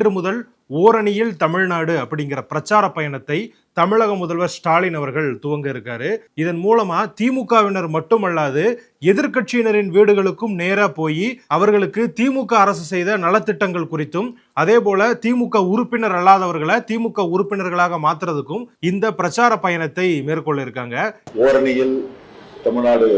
இன்று முதல் ஓரணியில் தமிழ்நாடு அப்படிங்கிற பிரச்சார பயணத்தை தமிழக முதல்வர் ஸ்டாலின் அவர்கள் துவங்க இருக்காரு. இதன் மூலமா திமுகவினர் மட்டுமல்லாது எதிர்க்கட்சியினரின் வீடுகளுக்கும் நேரா போய் அவர்களுக்கு திமுக அரசு செய்த நலத்திட்டங்கள் குறித்தும் அதே போல திமுக உறுப்பினர் அல்லாதவர்களை திமுக உறுப்பினர்களாக மாத்துறதுக்கும் இந்த பிரச்சார பயணத்தை மேற்கொள்ள இருக்காங்க. ஓரணியில் தமிழ்நாடு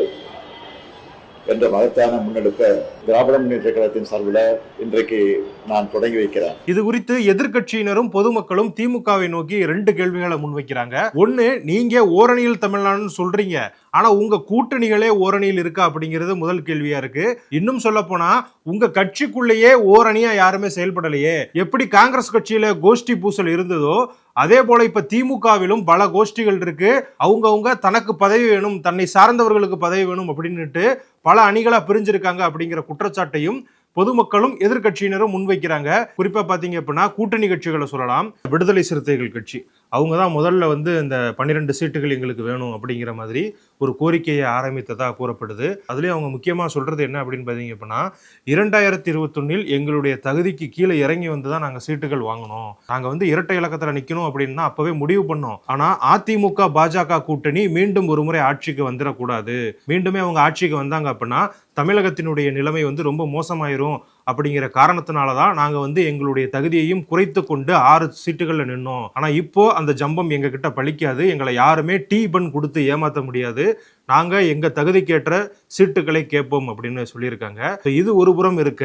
என்ற மகத்தான முன்னெடுப்பை திராவிட முன்னேற்ற கழகத்தின் சார்பில் இன்றைக்கு நான் தொடங்கி வைக்கிறேன். இது குறித்து எதிர்க்கட்சியினரும் பொதுமக்களும் திமுகவை நோக்கி ரெண்டு கேள்விகளை முன்வைக்கிறாங்க. ஒன்னு நீங்க ஓரணியில் தமிழ்நாடுன்னு சொல்றீங்க. ஆனா உங்க கூட்டணிகளே ஓரணியில் இருக்கா அப்படிங்கிறது முதல் கேள்வியா இருக்கு. இன்னும் சொல்ல போனா உங்க கட்சிக்குள்ளேயே ஓரணியா யாருமே செயல்படலையே. எப்படி காங்கிரஸ் கட்சியில கோஷ்டி பூசல் இருந்ததோ அதே போல இப்ப திமுகவிலும் பல கோஷ்டிகள் இருக்கு. அவங்கவுங்க தனக்கு பதவி வேணும் தன்னை சார்ந்தவர்களுக்கு பதவி வேணும் அப்படின்னுட்டு பல அணிகளா பிரிஞ்சிருக்காங்க அப்படிங்கிற குற்றச்சாட்டையும் பொதுமக்களும் எதிர்க்கட்சியினரும் முன்வைக்கிறாங்க. குறிப்பா பாத்தீங்க அப்படின்னா கூட்டணி கட்சிகளை சொல்லலாம். விடுதலை சிறுத்தைகள் கட்சி. அவங்க தான் முதல்ல வந்து இந்த பன்னிரெண்டு சீட்டுகள் எங்களுக்கு வேணும் அப்படிங்கிற மாதிரி ஒரு கோரிக்கையை ஆரம்பித்ததாக கூறப்படுது. அதுலேயும் அவங்க முக்கியமாக சொல்கிறது என்ன அப்படின்னு பார்த்தீங்க அப்படின்னா இரண்டாயிரத்தி இருபத்தொன்னில் எங்களுடைய தகுதிக்கு கீழே இறங்கி வந்து தான் நாங்கள் சீட்டுகள் வாங்கணும் நாங்கள் வந்து இரட்டை இலக்கத்தில் நிற்கணும் அப்படின்னு தான் முடிவு பண்ணோம். ஆனால் அதிமுக பாஜக கூட்டணி மீண்டும் ஒரு முறை ஆட்சிக்கு வந்துடக்கூடாது மீண்டுமே அவங்க ஆட்சிக்கு வந்தாங்க அப்படின்னா தமிழகத்தினுடைய நிலைமை வந்து ரொம்ப மோசமாயிரும். அப்படிங்கிற காரணத்தினால தான் நாங்கள் வந்து எங்களுடைய தகுதியையும் குறைத்து கொண்டு ஆறு சீட்டுகளில் நின்னோம். ஆனால் இப்போ அந்த ஜம்பம் எங்ககிட்ட பழிக்காது. எங்களை யாருமே டீ பன் கொடுத்து ஏமாற்ற முடியாது. நாங்கள் எங்கள் தகுதிக்கேற்ற சீட்டுகளை கேட்போம் அப்படின்னு சொல்லியிருக்காங்க. இது ஒரு புறம் இருக்க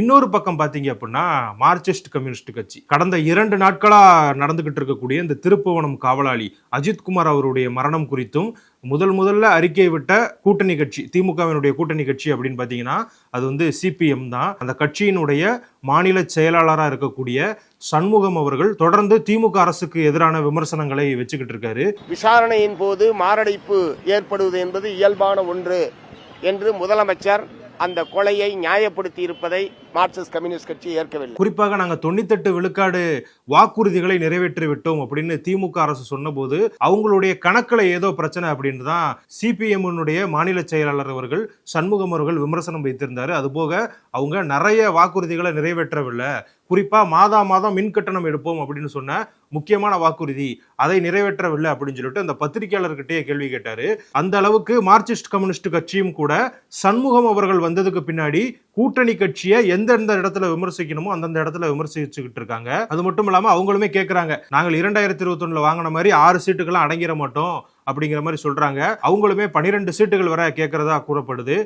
இன்னொரு பக்கம் பார்த்தீங்க அப்படின்னா மார்க்சிஸ்ட் கம்யூனிஸ்ட் கட்சி. கடந்த இரண்டு நாட்களாக நடந்துகிட்டு இருக்கக்கூடிய இந்த திருப்புவனம் காவலாளி அஜித்குமார் அவருடைய மரணம் குறித்தும் முதல் முதல்ல அறிக்கை விட்ட கூட்டணி கட்சி திமுகவினுடைய கூட்டணி கட்சி அப்படின்னு பார்த்தீங்கன்னா அது வந்து சிபிஎம் தான். அந்த கட்சியினுடைய மாநில செயலாளராக இருக்கக்கூடிய சண்முகம் அவர்கள் தொடர்ந்து திமுக அரசுக்கு எதிரான விமர்சனங்களை வச்சுக்கிட்டு இருக்காரு. விசாரணையின் போது மாரடைப்பு ஏற்படுவது என்பது இயல்பான ஒன்று என்று முதலமைச்சர் அந்த கொலையை நியாயப்படுத்தி இருப்பதை மார்க்சிஸ்ட் கம்யூனிஸ்ட் கட்சி ஏற்கவில்லை. குறிப்பாக நாங்கள் தொண்ணூத்தெட்டு விழுக்காடு வாக்குறுதிகளை நிறைவேற்றி விட்டோம் அப்படின்னு திமுக அரசு சொன்னபோது அவங்களுடைய கணக்கில் ஏதோ பிரச்சனை அப்படின்னு தான் சிபிஎம்னுடைய மாநில செயலாளர் அவர்கள் சண்முகம் அவர்கள் விமர்சனம் வைத்திருந்தார். அதுபோக அவங்க நிறைய வாக்குறுதிகளை நிறைவேற்றவில்லை. குறிப்பா மாதா மாதம் மின் கட்டணம் எடுப்போம் அப்படின்னு சொன்ன முக்கியமான வாக்குறுதி அதை நிறைவேற்றவில்லை அப்படின்னு சொல்லிட்டு அந்த பத்திரிகையாளர்கிட்டயே கேள்வி கேட்டாரு. அந்த அளவுக்கு மார்க்சிஸ்ட் கம்யூனிஸ்ட் கட்சியும் கூட சண்முகம் அவர்கள் வந்ததுக்கு பின்னாடி கூட்டணி கட்சியை எந்த எந்தெந்த இடத்துல விமர்சிக்கணுமோ அந்தந்த இடத்துல விமர்சிச்சுக்கிட்டு இருக்காங்க. அது மட்டும் இல்லாம அவங்களுமே கேட்கறாங்க நாங்கள் இரண்டாயிரத்தி இருபத்தொன்னுல வாங்கின மாதிரி ஆறு சீட்டுக்கெல்லாம் அடங்கிட மாட்டோம் அப்படிங்கிற மாதிரி சொல்றாங்க. அவங்களுமே பனிரெண்டு சீட்டுகள் வர கேட்கறதா கூறப்படுது.